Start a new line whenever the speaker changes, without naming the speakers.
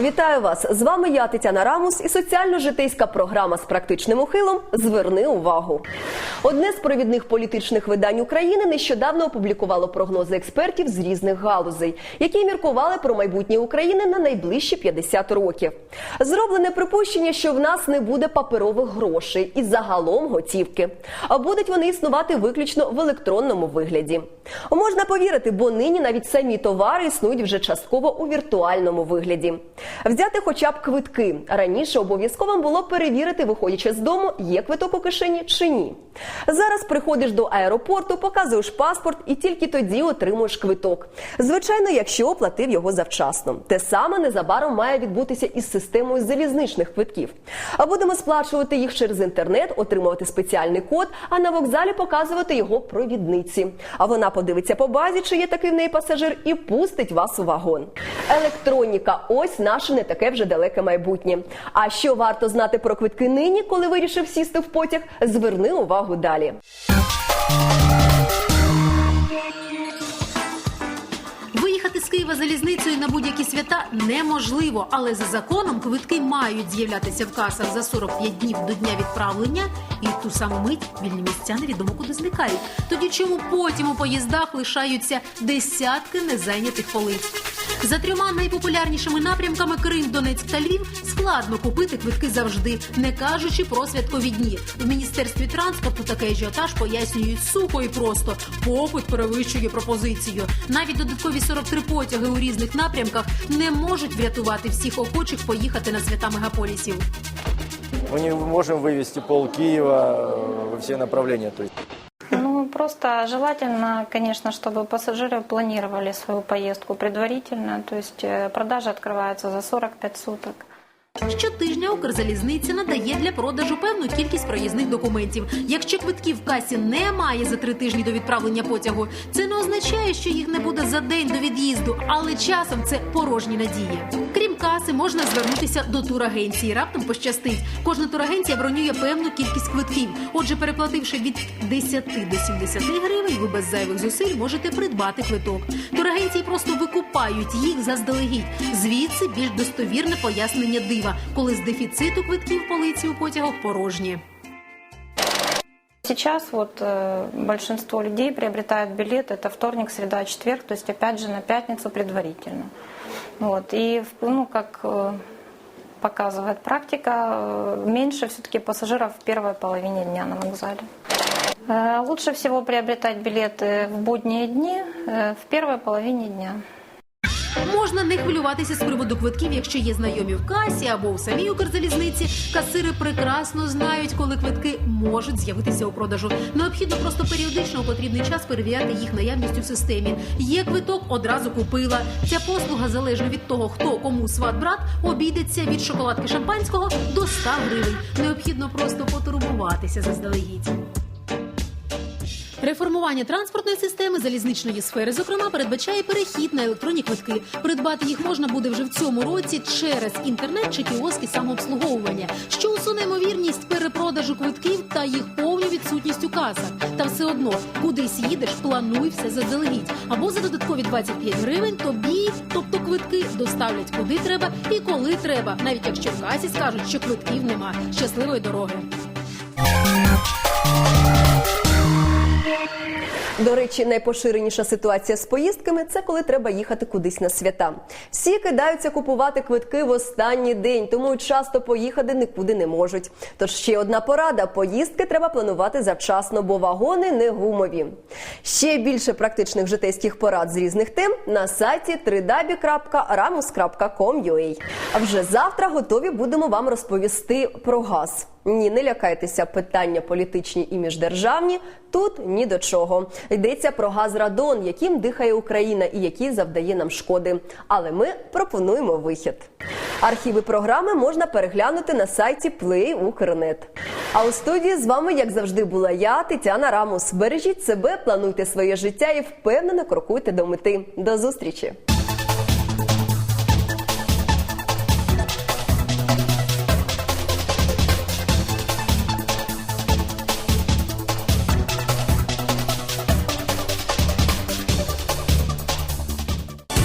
Вітаю вас! З вами я, Тетяна Рамус, і соціально-житейська програма з практичним ухилом Зверни увагу. Одне з провідних політичних видань України нещодавно опублікувало прогнози експертів з різних галузей, які міркували про майбутнє України на найближчі 50 років. Зроблене припущення, що в нас не буде паперових грошей і загалом готівки, а будуть вони існувати виключно в електронному вигляді. Можна повірити, бо нині навіть самі товари існують вже частково у віртуальному вигляді. Взяти хоча б квитки раніше обов'язково було перевірити, виходячи з дому, є квиток у кишені чи ні. Зараз приходиш до аеропорту, показуєш паспорт і тільки тоді отримуєш квиток. Звичайно, якщо оплатив його завчасно. Те саме незабаром має відбутися із системою залізничних квитків. А будемо сплачувати їх через інтернет, отримувати спеціальний код, а на вокзалі показувати його провідниці. А вона подивиться по базі, чи є такий в неї пасажир, і пустить вас у вагон. Електроніка ось наше не таке вже далеке майбутнє. А що варто знати про квитки нині, коли вирішив сісти в потяг? Зверни увагу далі.
Виїхати з Києва залізницею на будь-які свята неможливо, але за законом квитки мають з'являтися в касах за 45 днів до дня відправлення, і ту саму мить вільні місця невідомо куди зникають. Тоді чому потім у поїздах лишаються десятки незайнятих полиць? За трьома найпопулярнішими напрямками Крим, Донецьк та Львів складно купити квитки завжди, не кажучи про святкові дні. В міністерстві транспорту такий ажіотаж пояснюють сухо і просто попит перевищує пропозицію. Навіть додаткові 43 потяги у різних напрямках не можуть врятувати всіх охочих поїхати на свята мегаполісів.
Мы не можем вывести пол Киева э, во все направления. То есть
Ну, просто желательно, конечно, чтобы пассажиры планировали свою поездку предварительно. То есть э, продажи открываются за 45 суток.
Щотижня Укрзалізниця надає для продажу певну кількість проїзних документів. Якщо квитків в касі немає за три тижні до відправлення потягу, це не означає, що їх не буде за день до від'їзду, але часом це порожні надії. Крім каси, можна звернутися до турагенції. Раптом пощастить. Кожна турагенція бронює певну кількість квитків. Отже, переплативши від 10 до 70 гривень, ви без зайвих зусиль можете придбати квиток. Турагенції просто викупають їх заздалегідь. Звідси більш достовірне пояснення дива, коли з дефіциту квитків полиці у потягах порожні.
Сейчас вот э, большинство людей приобретают билет, это вторник, среда, четверг, то есть опять же на пятницу предварительно. Вот. И ну, как э, показывает практика, э, меньше все-таки пассажиров в первой половине дня на вокзале. Э, Лучше всего приобретать билеты в будние дни в первой половине дня.
Можна не хвилюватися з приводу квитків, якщо є знайомі в касі або у самій Укрзалізниці. Касири прекрасно знають, коли квитки можуть з'явитися у продажу. Необхідно просто періодично у потрібний час перевіряти їх наявність у системі. Є квиток, одразу купила. Ця послуга залежно від того, хто кому сват брат, обійдеться від шоколадки шампанського до 100 гривень. Необхідно просто потурбуватися заздалегідь. Реформування транспортної системи залізничної сфери, зокрема, передбачає перехід на електронні квитки. Придбати їх можна буде вже в цьому році через інтернет чи кіоски самообслуговування, що усуне ймовірність перепродажу квитків та їх повню відсутність у касах. Та все одно, кудись їдеш, плануй все заздалегідь. Або за додаткові 25 гривень тобі, тобто квитки, доставлять куди треба і коли треба, навіть якщо в касі скажуть, що квитків нема. Щасливої дороги.
До речі, найпоширеніша ситуація з поїздками це коли треба їхати кудись на свята. Всі кидаються купувати квитки в останній день, тому часто поїхати нікуди не можуть. Тож ще одна порада: поїздки треба планувати завчасно, бо вагони не гумові. Ще більше практичних житейських порад з різних тем на сайті www.ramus.com.ua. А вже завтра готові будемо вам розповісти про газ. Ні, не лякайтеся, питання політичні і міждержавні тут ні до чого. Йдеться про газ радон, яким дихає Україна і який завдає нам шкоди. Але ми пропонуємо вихід. Архіви програми можна переглянути на сайті Play.Укрнет. А у студії з вами, як завжди, була я, Тетяна Рамус. Бережіть себе, плануйте своє життя і впевнено крокуйте до мети. До зустрічі!